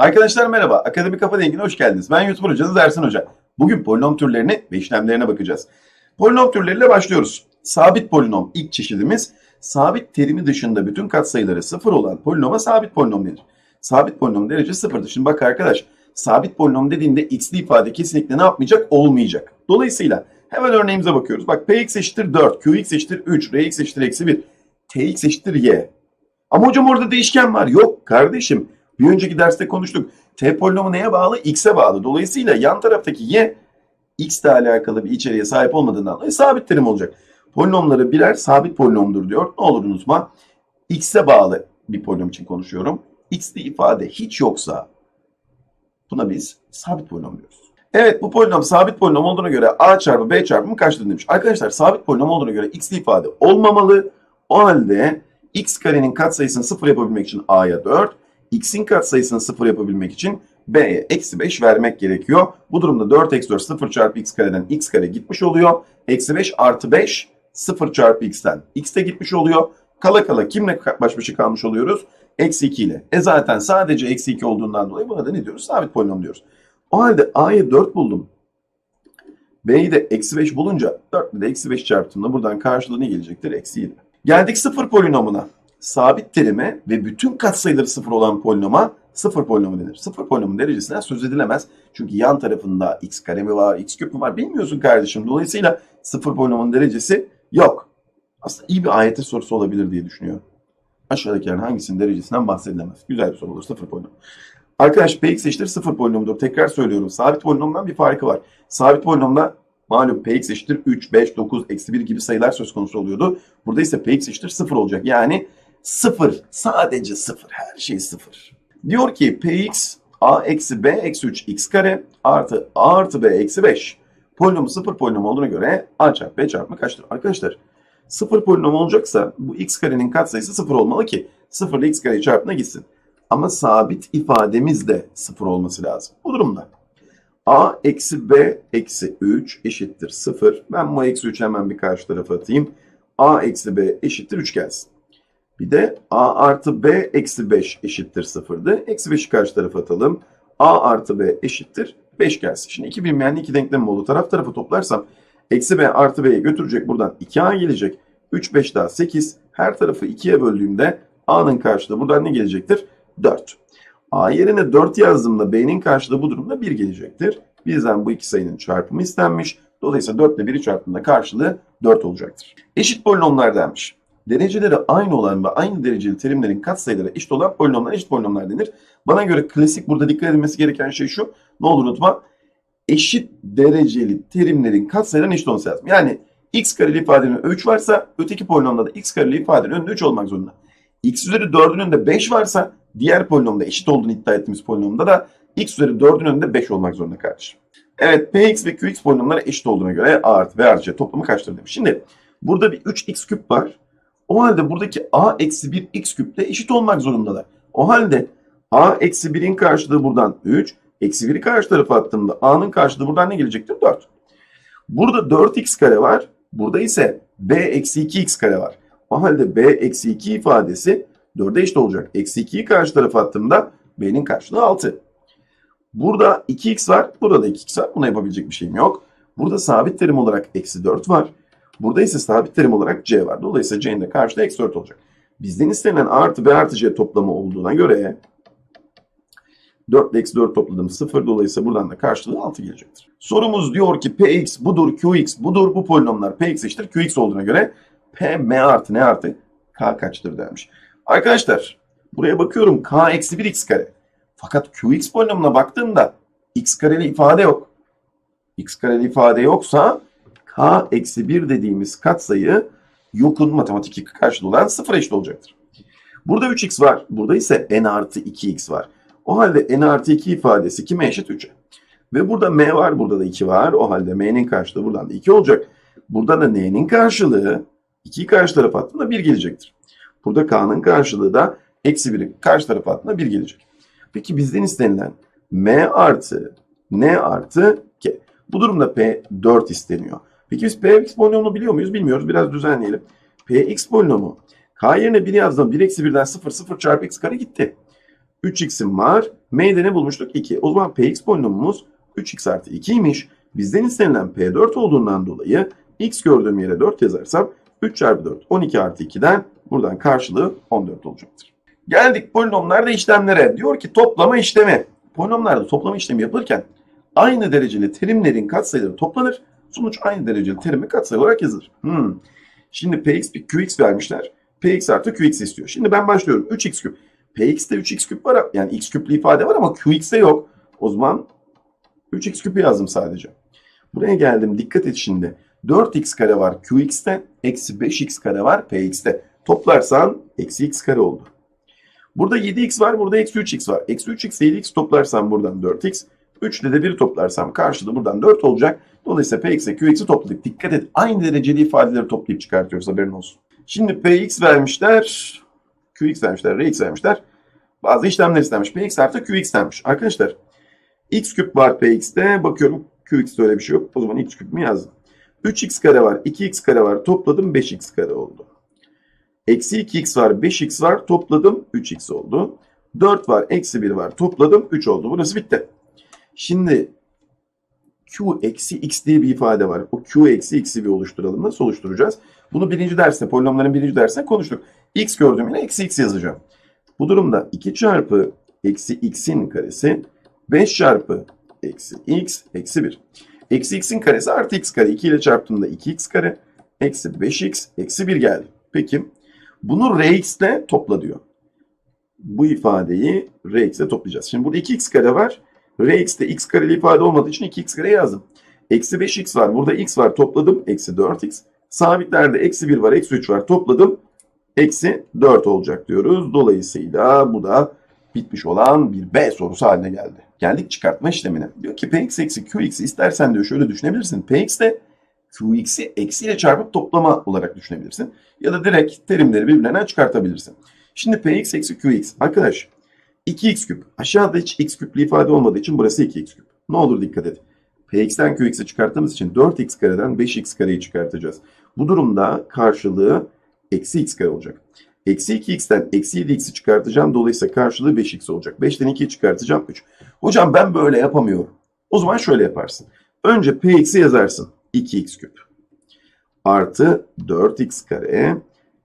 Arkadaşlar merhaba. Akademi Kafa Dengi'ne hoş geldiniz. Ben YouTuber hocanız Ersin Hoca. Bugün polinom türlerini ve işlemlerine bakacağız. Polinom türleriyle başlıyoruz. Sabit polinom ilk çeşidimiz. Sabit terimi dışında bütün katsayıları sıfır olan polinoma sabit polinom denir. Sabit polinom derece sıfırdır. Şimdi bak arkadaş, sabit polinom dediğinde x'li ifade kesinlikle ne yapmayacak? Olmayacak. Dolayısıyla hemen örneğimize bakıyoruz. Bak px eşittir 4, qx eşittir 3, rx eşittir eksi 1, tx eşittir y. Ama hocam orada değişken var. Yok kardeşim. Bir önceki derste konuştuk. T polinomu neye bağlı? X'e bağlı. Dolayısıyla yan taraftaki y x ile alakalı bir içeriğe sahip olmadığından dolayı sabit terim olacak. Polinomları birer sabit polinomdur diyor. Ne olur unutma. X'e bağlı bir polinom için konuşuyorum. X'li ifade hiç yoksa buna biz sabit polinom diyoruz. Evet bu polinom sabit polinom olduğuna göre a çarpı b çarpımı kaçtır demiş. Arkadaşlar sabit polinom olduğuna göre x'li ifade olmamalı. O halde x karenin katsayısını sıfır yapabilmek için a'ya 4, x'in katsayısını sıfır yapabilmek için b'ye eksi 5 vermek gerekiyor. Bu durumda 4 eksi 4 sıfır çarpı x kareden x kare gitmiş oluyor. Eksi 5 artı 5 sıfır çarpı x'ten x de gitmiş oluyor. Kala kala kimle baş başa kalmış oluyoruz? Eksi 2 ile. E zaten sadece eksi 2 olduğundan dolayı buna da ne diyoruz? Sabit polinom diyoruz. O halde a'yı 4 buldum. B'yi de eksi 5 bulunca 4 ile de eksi 5 çarptığımda buradan karşılığı ne gelecektir? Eksi 7. Geldik sıfır polinomuna. Sabit terime ve bütün katsayıları sıfır olan polinoma sıfır polinomu denir. Sıfır polinomun derecesinden söz edilemez. Çünkü yan tarafında x kare mi var, x küp mü var bilmiyorsun kardeşim. Dolayısıyla sıfır polinomun derecesi yok. Aslında iyi bir AYT sorusu olabilir diye düşünüyorum. Aşağıdakilerin hangisinin derecesinden bahsedilemez. Güzel bir soru olur sıfır polinom. Arkadaş px eşittir sıfır polinomudur. Tekrar söylüyorum. Sabit polinomdan bir farkı var. Sabit polinomda malum px eşittir 3, 5, 9, eksi 1 gibi sayılar söz konusu oluyordu. Burada ise px eşittir 0 olacak. Yani 0. Sadece 0. Her şey 0. Diyor ki px a eksi b eksi 3 x kare artı a artı b eksi 5. Polinomu 0 polinom olduğuna göre a çarpı b çarpımı kaçtır? Arkadaşlar 0 polinom olacaksa bu x karenin katsayısı 0 olmalı ki 0 ile x kare çarpına gitsin. Ama sabit ifademiz de 0 olması lazım. Bu durumda a eksi b eksi 3 eşittir 0. Ben bu eksi 3 hemen bir karşı tarafa atayım. a eksi b eşittir 3 gelsin. Bir de a artı b eksi 5 eşittir 0'dı. Eksi 5'i karşı tarafa atalım. a artı b eşittir 5 gelsin. Şimdi iki bilinmeyenli iki denklem oldu. Taraf tarafa toplarsam eksi b artı b'ye götürecek buradan 2a gelecek. 3, 5 daha 8. Her tarafı 2'ye böldüğümde a'nın karşılığı buradan ne gelecektir? 4. A yerine 4 yazdığımda B'nin karşılığı bu durumda 1 gelecektir. Bizden bu iki sayının çarpımı istenmiş. Dolayısıyla 4 ile 1'i çarptığında karşılığı 4 olacaktır. Eşit polinomlar denmiş. Dereceleri aynı olan ve aynı dereceli terimlerin katsayıları eşit olan polinomlar eşit polinomlar denir. Bana göre klasik burada dikkat edilmesi gereken şey şu. Ne olur unutma. Eşit dereceli terimlerin katsayılarının eşit olması lazım. Yani x kareli ifadenin 3 varsa öteki polinomda da x kareli ifadenin önünde 3 olmak zorunda. x üzeri 4'ün önünde 5 varsa diğer polinomda eşit olduğunu iddia ettiğimiz polinomda da x üzeri 4'ün önünde 5 olmak zorunda kardeşim. Evet px ve qx polinomları eşit olduğuna göre a artı b artı c toplamı kaçtır demiş. Şimdi burada bir 3x küp var. O halde buradaki a eksi 1 x küple eşit olmak zorundalar. O halde a eksi 1'in karşılığı buradan 3. Eksi 1'i karşı tarafa attığımda a'nın karşılığı buradan ne gelecektir? 4. Burada 4x kare var. Burada ise b eksi 2x kare var. O halde b eksi 2 ifadesi 4'e eşit olacak. Eksi 2'yi karşı tarafa attığımda b'nin karşılığı 6. Burada 2x var. Burada da 2x var. Buna yapabilecek bir şeyim yok. Burada sabit terim olarak eksi 4 var. Burada ise sabit terim olarak c var. Dolayısıyla c'nin de karşılığı eksi 4 olacak. Bizden istenen artı b artı c toplamı olduğuna göre 4 ile eksi 4 topladım 0. Dolayısıyla buradan da karşılığı 6 gelecektir. Sorumuz diyor ki px budur, qx budur. Bu polinomlar px eşittir qx olduğuna göre p m artı n artı k kaçtır dermiş. Arkadaşlar buraya bakıyorum k eksi 1 x kare. Fakat qx polinomuna baktığımda x kareli ifade yok. x kareli ifade yoksa k eksi 1 dediğimiz katsayı yokun matematik karşılığı olan 0 eşit olacaktır. Burada 3x var. Burada ise n artı 2x var. O halde n artı 2 ifadesi kime eşit? 3'e. Ve burada m var. Burada da 2 var. O halde m'nin karşılığı buradan da 2 olacak. Burada da n'nin karşılığı 2'yi karşı tarafa attığımda 1 gelecektir. Burada k'nın karşılığı da eksi 1'i karşı tarafa attığında 1 gelecek. Peki bizden istenilen m artı n artı k. Bu durumda p 4 isteniyor. Peki biz px polinomunu biliyor muyuz? Bilmiyoruz. Biraz düzenleyelim. px polinomu k yerine 1 yazdım. 1 eksi 1'den 0 0 çarpı x kare gitti. 3x'im var. M'de ne bulmuştuk? 2. O zaman px polinomumuz 3x artı 2'ymiş. Bizden istenilen p4 olduğundan dolayı x gördüğüm yere 4 yazarsam 3 çarpı 4 12 artı 2'den buradan karşılığı 14 olacaktır. Geldik polinomlarda işlemlere. Diyor ki toplama işlemi. Polinomlarda toplama işlemi yapılırken aynı dereceli terimlerin katsayıları toplanır. Sonuç aynı dereceli terime katsayı olarak yazılır. Hmm. Şimdi px bir qx vermişler. px artı qx istiyor. Şimdi ben başlıyorum. 3x küp. px'te 3x küp var. Yani x küplü ifade var ama qx'te yok. O zaman 3x küpü yazdım sadece. Buraya geldim. Dikkat et şimdi. 4x kare var qx'te. Eksi 5x kare var px'te. Toplarsan eksi x kare oldu. Burada 7x var. Burada eksi 3x var. Eksi 3x ile 7x toplarsam buradan 4x. 3 ile de 1 toplarsam karşılığı buradan 4 olacak. Dolayısıyla px ile qx'i topladık. Dikkat et. Aynı dereceli ifadeleri toplayıp çıkartıyoruz. Haberin olsun. Şimdi px vermişler. qx vermişler. rx vermişler. Bazı işlemler istenmiş. px artı qx denmiş. Arkadaşlar x küp var px'te. Bakıyorum qx'te öyle bir şey yok. O zaman x küp mü yazdım. 3x kare var. 2x kare var. Topladım 5x kare oldu. Eksi 2x var. 5x var. Topladım 3x oldu. 4 var. Eksi 1 var. Topladım 3 oldu. Burası bitti. Şimdi q eksi x diye bir ifade var. O q eksi x'i bir oluşturalım. Nasıl oluşturacağız? Bunu birinci derste, polinomların birinci dersinde konuştuk. x gördüğüm yine eksi x yazacağım. Bu durumda 2 çarpı eksi x'in karesi 5 çarpı eksi x eksi 1. Eksi x'in karesi artı x kare. 2 ile çarptığımda 2x kare eksi 5x eksi 1 geldi. Peki bunu rx ile topla diyor. Bu ifadeyi rx ile toplayacağız. Şimdi burada 2x kare var. Rx'te x kareli ifade olmadığı için 2x kare yazdım. Eksi 5x var. Burada x var. Topladım. Eksi 4x. Sabitlerde eksi 1 var. Eksi 3 var. Topladım. Eksi 4 olacak diyoruz. Dolayısıyla bu da bitmiş olan bir B sorusu haline geldi. Geldik çıkartma işlemine. Diyor ki Px eksi Qx istersen diyor şöyle düşünebilirsin. Px'te Qx'i eksiyle çarpıp toplama olarak düşünebilirsin. Ya da direkt terimleri birbirlerine çıkartabilirsin. Şimdi Px eksi Qx. Arkadaş 2x küp. Aşağıda hiç x küplü ifade olmadığı için burası 2x küp. Ne olur dikkat et. Px'ten Qx'i çıkarttığımız için 4x kareden 5x kareyi çıkartacağız. Bu durumda karşılığı eksi x kare olacak. Eksi 2x'ten eksi 7x'i çıkartacağım. Dolayısıyla karşılığı 5x olacak. 5'ten 2'yi çıkartacağım 3. Hocam ben böyle yapamıyorum. O zaman şöyle yaparsın. Önce px'i yazarsın. 2x küp. Artı 4x kare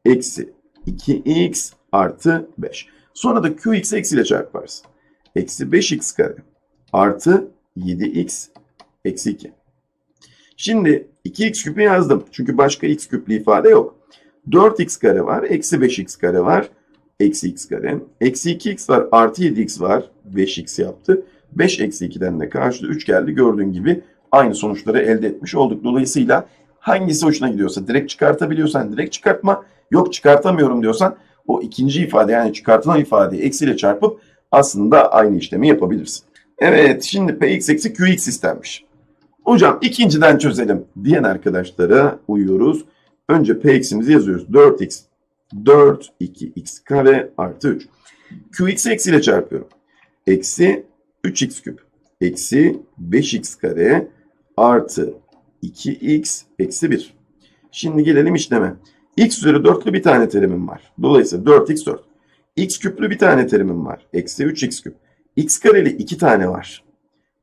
eksi 2x artı 5. Sonra da qx eksiyle çarparsın. Eksi 5x kare artı 7x eksi 2. Şimdi 2x küpü yazdım. Çünkü başka x küplü ifade yok. 4x kare var. Eksi 5x kare var. Eksi x kare. Eksi 2x var. Artı 7x var. 5x yaptı. 5 eksi 2'den de karşıda 3 geldi. Gördüğün gibi aynı sonuçları elde etmiş olduk. Dolayısıyla hangisi hoşuna gidiyorsa direkt çıkartabiliyorsan direkt çıkartma. Yok çıkartamıyorum diyorsan o ikinci ifade yani çıkartılan ifadeyi eksiyle çarpıp aslında aynı işlemi yapabilirsin. Evet şimdi px eksi qx istenmiş. Hocam ikinciden çözelim diyen arkadaşlara uyuyoruz. Önce px'imizi yazıyoruz. 4x 4 2x kare artı 3. qx eksiyle çarpıyorum. Eksi 3x küp. Eksi 5x kare artı 2x eksi 1. Şimdi gelelim işleme. X üzeri 4'lü bir tane terimim var. Dolayısıyla 4x 4. x küplü bir tane terimim var. Eksi 3x küp. x kareli 2 tane var.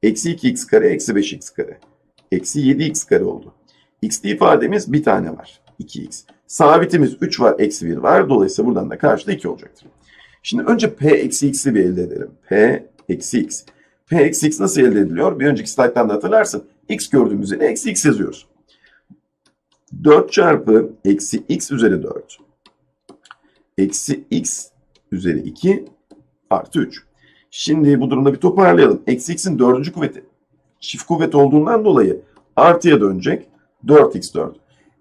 Eksi 2x kare eksi 5x kare. Eksi 7x kare oldu. x'li ifademiz bir tane var. 2x. Sabitimiz 3 var, eksi 1 var. Dolayısıyla buradan da karşıda 2 olacaktır. Şimdi önce p eksi x'i bir elde edelim. p eksi x. p eksi x nasıl elde ediliyor? Bir önceki slayttan da hatırlarsın. x gördüğümüz yere eksi x yazıyoruz. 4 çarpı eksi x üzeri 4. Eksi x üzeri 2 artı 3. Şimdi bu durumda bir toparlayalım. Eksi x'in dördüncü kuvveti. Çift kuvvet olduğundan dolayı artıya dönecek. 4x4.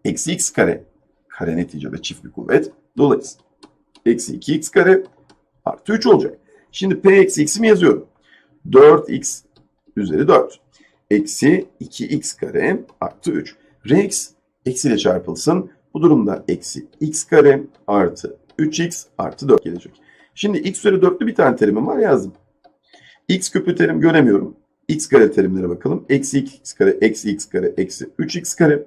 Eksi x kare. Kare neticede çift bir kuvvet. Dolayısıyla eksi 2x kare artı 3 olacak. Şimdi p eksi x'imi yazıyorum. 4x üzeri 4. Eksi 2x kare artı 3. Rex eksiyle çarpılsın. Bu durumda eksi x kare artı 3x artı 4 gelecek. Şimdi x üzeri 4'lü bir tane terimim var yazdım. x küpü terim göremiyorum. x kare terimlere bakalım. Eksi 2x kare, eksi x kare, eksi 3x kare.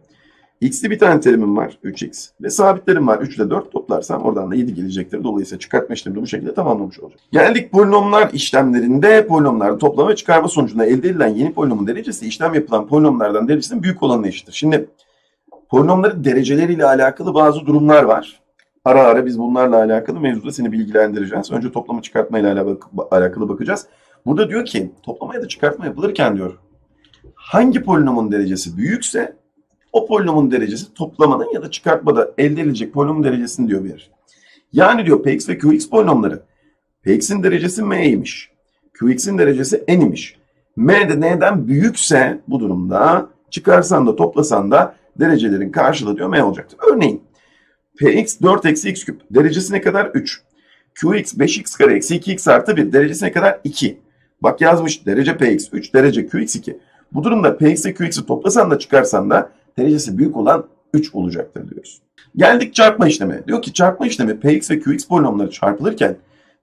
X'li bir tane terimim var 3x ve sabitlerim var 3 ile 4 toplarsam oradan da 7 gelecektir. Dolayısıyla çıkartma işlemini bu şekilde tamamlamış olacak. Geldik polinomlar işlemlerinde polinomların toplama ve çıkarma sonucunda elde edilen yeni polinomun derecesi işlem yapılan polinomlardan derecesinin büyük olanına eşittir. Şimdi polinomların dereceleriyle alakalı bazı durumlar var. Ara ara biz bunlarla alakalı mevzuda seni bilgilendireceğiz. Önce toplama çıkartma ile alakalı bakacağız. Burada diyor ki toplama ya da çıkartma yapılırken diyor hangi polinomun derecesi büyükse o polinomun derecesi toplamanın ya da çıkartmada elde edilecek polinomun derecesini diyor verir. Yani diyor Px ve Qx polinomları Px'in derecesi m'ymiş. Qx'in derecesi n'miş. M de n'den büyükse bu durumda çıkarsan da toplasan da derecelerin karşılığı diyor m olacaktır. Örneğin Px 4 eksi x küp derecesi ne kadar? 3. Qx 5x kare eksi 2x artı 1 derecesi ne kadar? 2. Bak yazmış derece Px 3 derece Qx 2. Bu durumda Px ile Qx'i toplasan da çıkarsan da derecesi büyük olan 3 olacaktır diyoruz. Geldik çarpma işlemi. Diyor ki çarpma işlemi Px ve Qx polinomları çarpılırken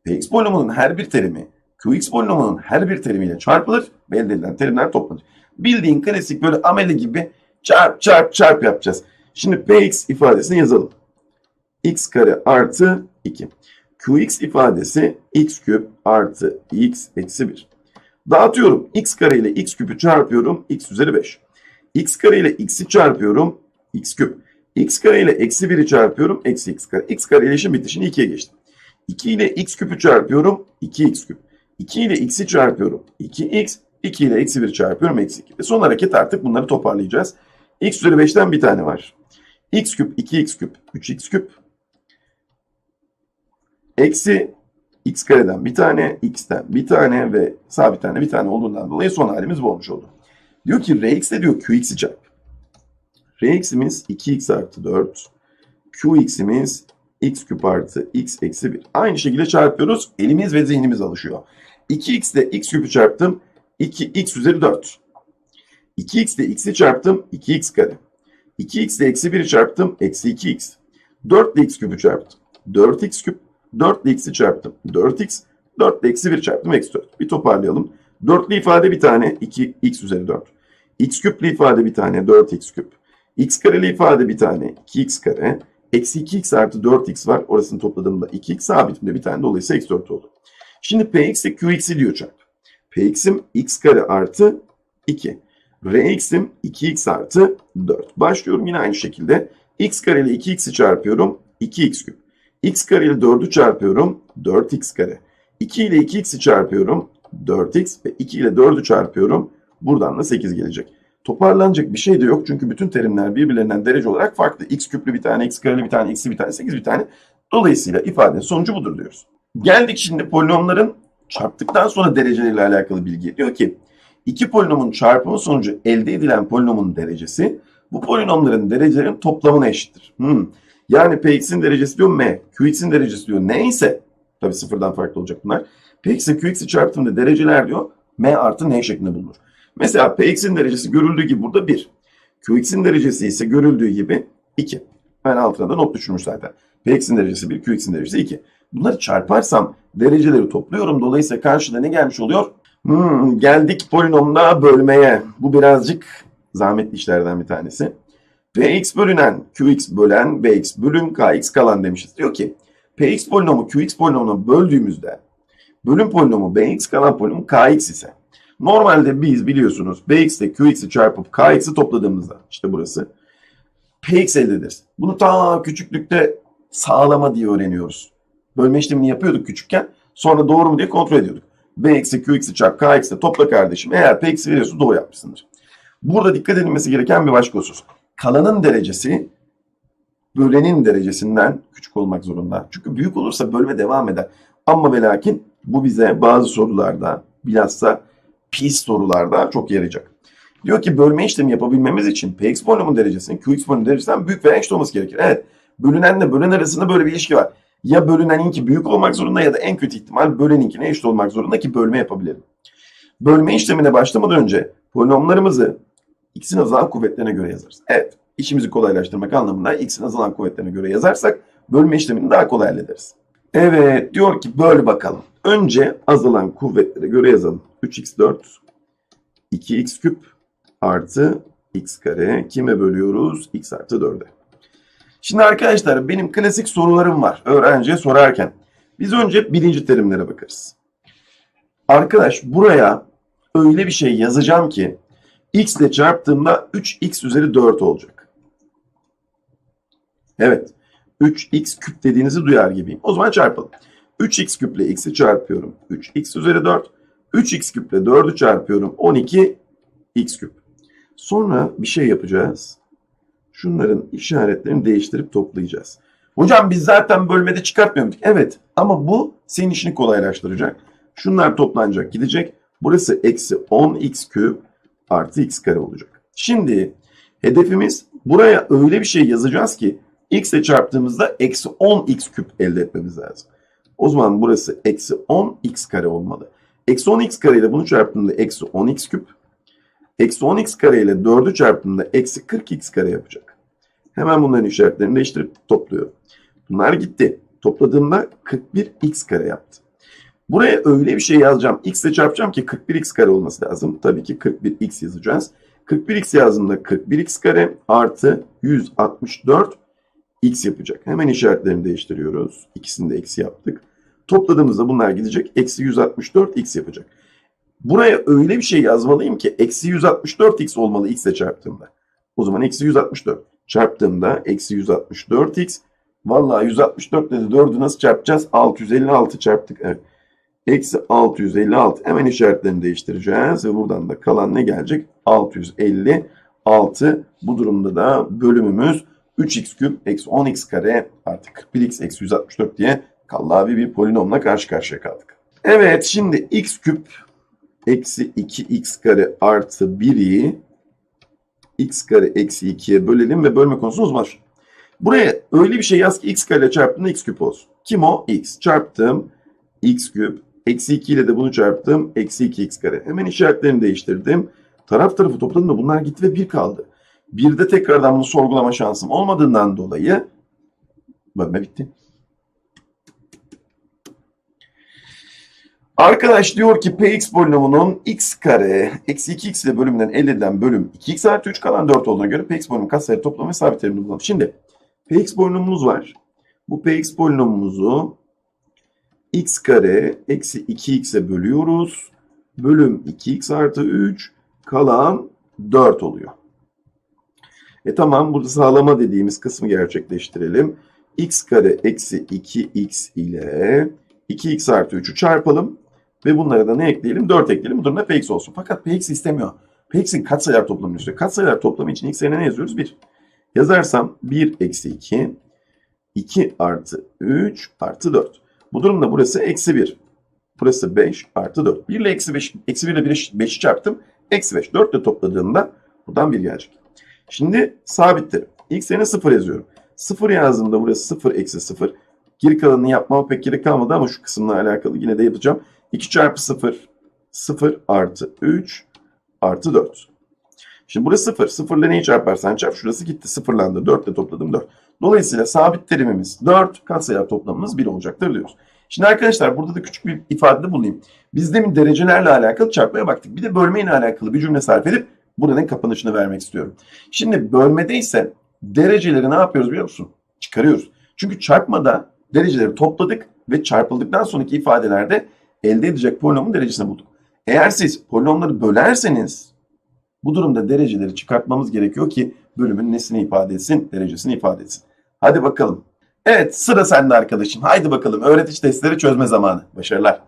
Px polinomunun her bir terimi Qx polinomunun her bir terimiyle çarpılır ve elde edilen terimler toplanır. Bildiğin klasik böyle ameli gibi çarp çarp çarp yapacağız. Şimdi Px ifadesini yazalım. x kare artı 2. Qx ifadesi x küp artı x eksi 1. Dağıtıyorum. x kare ile x küpü çarpıyorum. x üzeri 5. x kare ile x'i çarpıyorum. x küp. x kare ile eksi 1'i çarpıyorum. Eksi x kare. x kare ile işin bitişini 2'ye geçtim. 2 ile x küpü çarpıyorum. 2x küp. 2 ile x'i çarpıyorum. 2x. 2 ile eksi 1 çarpıyorum. Eksi 2. Ve son hareket artık bunları toparlayacağız. X üzeri 5'ten bir tane var. x küp 2x küp 3x küp. Eksi x kareden bir tane, x'ten bir tane ve sabitten de bir tane olduğundan dolayı son halimiz bu olmuş oldu. Diyor ki Rx de diyor Qx'i çarp. Rx'imiz 2x artı 4. Qx'imiz x küp artı x eksi 1. Aynı şekilde çarpıyoruz. Elimiz ve zihnimiz alışıyor. 2x ile x küpü çarptım. 2x üzeri 4. 2x ile x'i çarptım. 2x kare. 2x ile eksi 1'i çarptım. Eksi 2x. 4 ile x küpü çarptım. 4x küp 4 ile x'i çarptım. 4x. 4 ile eksi 1 çarptım. Eksi 4. Bir toparlayalım. 4'lü ifade bir tane. 2x üzeri 4. x küplü ifade bir tane. 4x küp. x kareli ifade bir tane. 2x kare. Eksi 2x artı 4x var. Orasını topladığımda 2x sabitimde bir tane. Dolayısıyla eksi 4 oldu. Şimdi px ile qx'i diyor çarp. px'im x kare artı 2. rx'im 2x artı 4. Başlıyorum yine aynı şekilde. x kare ile 2x'i çarpıyorum. 2x küp x kare ile 4'ü çarpıyorum. 4x kare. 2 ile 2x'i çarpıyorum. 4x ve 2 ile 4'ü çarpıyorum. Buradan da 8 gelecek. Toparlanacak bir şey de yok çünkü bütün terimler birbirlerinden derece olarak farklı. x küplü bir tane, x kareli bir tane, x'li bir tane, 8 bir tane. Dolayısıyla ifadenin sonucu budur diyoruz. Geldik şimdi polinomların çarptıktan sonra dereceleriyle alakalı bilgi. Diyor ki iki polinomun çarpımı sonucu elde edilen polinomun derecesi bu polinomların derecelerinin toplamına eşittir. Hmm. Yani Px'in derecesi diyor M, Qx'in derecesi diyor neyse, tabi sıfırdan farklı olacak bunlar. Px ile Qx'i çarptığımda dereceler diyor M artı N şeklinde bulunur. Mesela Px'in derecesi görüldüğü gibi burada 1. Qx'in derecesi ise görüldüğü gibi 2. Ben altına da not düşürmüş zaten. Px'in derecesi 1, Qx'in derecesi 2. Bunları çarparsam dereceleri topluyorum. Dolayısıyla karşıda ne gelmiş oluyor? Hmm, geldik polinomda bölmeye. Bu birazcık zahmetli işlerden bir tanesi. Px bölünen Qx bölen Bx bölün Kx kalan demişiz. Diyor ki Px polinomu Qx polinomuna böldüğümüzde bölüm polinomu Bx kalan polinomu Kx ise normalde biz biliyorsunuz Bx ile Qx'i çarpıp Kx'i topladığımızda işte burası Px elde ederiz. Bunu ta küçüklükte sağlama diye öğreniyoruz. Bölme işlemini yapıyorduk küçükken. Sonra doğru mu diye kontrol ediyorduk. Bx'i Qx'i çarp Kx'i topla kardeşim. Eğer Px'i veriyorsa doğru yapmışsındır. Burada dikkat edilmesi gereken bir başka husus kalanın derecesi bölenin derecesinden küçük olmak zorunda. Çünkü büyük olursa bölme devam eder. Ama ve lakin bu bize bazı sorularda bilhassa pis sorularda çok yarayacak. Diyor ki bölme işlemi yapabilmemiz için px polinomun derecesinin qx polinomun derecesinden büyük veya eşit olması gerekir. Evet bölünenle bölen arasında böyle bir ilişki var. Ya bölüneninki büyük olmak zorunda ya da en kötü ihtimal böleninkine eşit olmak zorunda ki bölme yapabilelim. Bölme işlemine başlamadan önce polinomlarımızı x'in azalan kuvvetlerine göre yazarız. Evet, işimizi kolaylaştırmak anlamında x'in azalan kuvvetlerine göre yazarsak bölme işlemini daha kolay hallederiz. Evet, diyor ki böl bakalım. Önce azalan kuvvetlere göre yazalım. 3x4 2x küp artı x kare kime bölüyoruz? x artı 4'e. Şimdi arkadaşlar benim klasik sorularım var öğrenciye sorarken. Biz önce birinci terimlere bakarız. Arkadaş buraya öyle bir şey yazacağım ki x ile çarptığımda 3x üzeri 4 olacak. Evet. 3x küp dediğinizi duyar gibiyim. O zaman çarpalım. 3x küple x'i çarpıyorum. 3x üzeri 4. 3x küple 4'ü çarpıyorum. 12 x küp. Sonra bir şey yapacağız. Şunların işaretlerini değiştirip toplayacağız. Hocam biz zaten bölmede çıkartmıyor muyduk? Evet ama bu senin işini kolaylaştıracak. Şunlar toplanacak gidecek. Burası eksi 10x küp artı x kare olacak. Şimdi hedefimiz buraya öyle bir şey yazacağız ki x ile çarptığımızda eksi 10x küp elde etmemiz lazım. O zaman burası eksi 10x kare olmalı. Eksi 10x kare ile bunu çarptığımda eksi 10x küp. Eksi 10x kare ile 4'ü çarptığımda eksi 40x kare yapacak. Hemen bunların işaretlerini değiştirip topluyorum. Bunlar gitti. Topladığımda 41x kare yaptı. Buraya öyle bir şey yazacağım. X ile çarpacağım ki 41x kare olması lazım. Tabii ki 41x yazacağız. 41x yazdığımda 41x kare artı 164 x yapacak. Hemen işaretlerini değiştiriyoruz. İkisini de eksi yaptık. Topladığımızda bunlar gidecek. Eksi 164 x yapacak. Buraya öyle bir şey yazmalıyım ki eksi 164 x olmalı x ile çarptığımda. O zaman eksi 164 çarptığımda eksi 164 x. Vallahi 164 dedi 4'ü nasıl çarpacağız? 656 çarptık. Evet. Eksi 656. Hemen işaretlerini değiştireceğiz. Ve buradan da kalan ne gelecek? 656. Bu durumda da bölümümüz 3x küp eksi 10x kare artı 41x eksi 164 diye kallavi bir polinomla karşı karşıya kaldık. Evet şimdi x küp eksi 2x kare artı 1'i x kare eksi 2'ye bölelim ve bölme konusunu uzmanlaşalım. Buraya öyle bir şey yaz ki x kare ile çarptığında x küp olsun. Kim o? x. Çarptım x küp. Eksi 2 ile de bunu çarptım. Eksi 2x kare. Hemen işaretlerini değiştirdim. Taraf tarafı topladım da bunlar gitti ve 1 kaldı. Bir de tekrardan bunu sorgulama şansım olmadığından dolayı bölme bitti. Arkadaş diyor ki px polinomunun x kare eksi 2x ile bölümünden elde edilen bölüm 2x artı 3 kalan 4 olduğuna göre px polinomun katsayı toplamı ve sabit terimini bulalım. Şimdi px polinomumuz var. Bu px polinomumuzu x kare eksi 2x'e bölüyoruz. Bölüm 2x artı 3 kalan 4 oluyor. E tamam burada sağlama dediğimiz kısmı gerçekleştirelim. x kare eksi 2x ile 2x artı 3'ü çarpalım. Ve bunlara da ne ekleyelim? 4 ekleyelim. Bu durumda px olsun. Fakat px istemiyor. px'in katsayılar toplamını istiyor. Katsayılar toplamı için x yerine ne yazıyoruz? 1. Yazarsam 1 eksi 2, 2 artı 3 artı 4. Bu durumda burası eksi 1. Burası 5 artı 4. 1 ile eksi 5, eksi 1 ile 5'i çarptım. Eksi 5. 4 ile topladığımda buradan 1 gelecek. Şimdi sabitlerim. X yerine 0 yazıyorum. 0 yazdığımda burası 0 eksi 0. Geri kalanını yapmama pek gerek kalmadı ama şu kısımla alakalı yine de yapacağım. 2 çarpı 0, 0 artı 3 artı 4. Şimdi burası 0. 0 ile neyi çarparsan çarp. Şurası gitti. Sıfırlandı. 4 ile topladım 4. Dolayısıyla sabit terimimiz 4. Katsayılar toplamımız 1 olacaktır diyoruz. Şimdi arkadaşlar burada da küçük bir ifade bulayım. Biz demin derecelerle alakalı çarpmaya baktık. Bir de bölmeyle alakalı bir cümle sarf edip buranın kapanışını vermek istiyorum. Şimdi bölmede ise dereceleri ne yapıyoruz biliyor musun? Çıkarıyoruz. Çünkü çarpmada dereceleri topladık ve çarpıldıktan sonraki ifadelerde elde edecek polinomun derecesini bulduk. Eğer siz polinomları bölerseniz bu durumda dereceleri çıkartmamız gerekiyor ki bölümün nesini ifade etsin, derecesini ifade etsin. Hadi bakalım. Evet sıra sende arkadaşım. Haydi bakalım öğretici testleri çözme zamanı. Başarılar.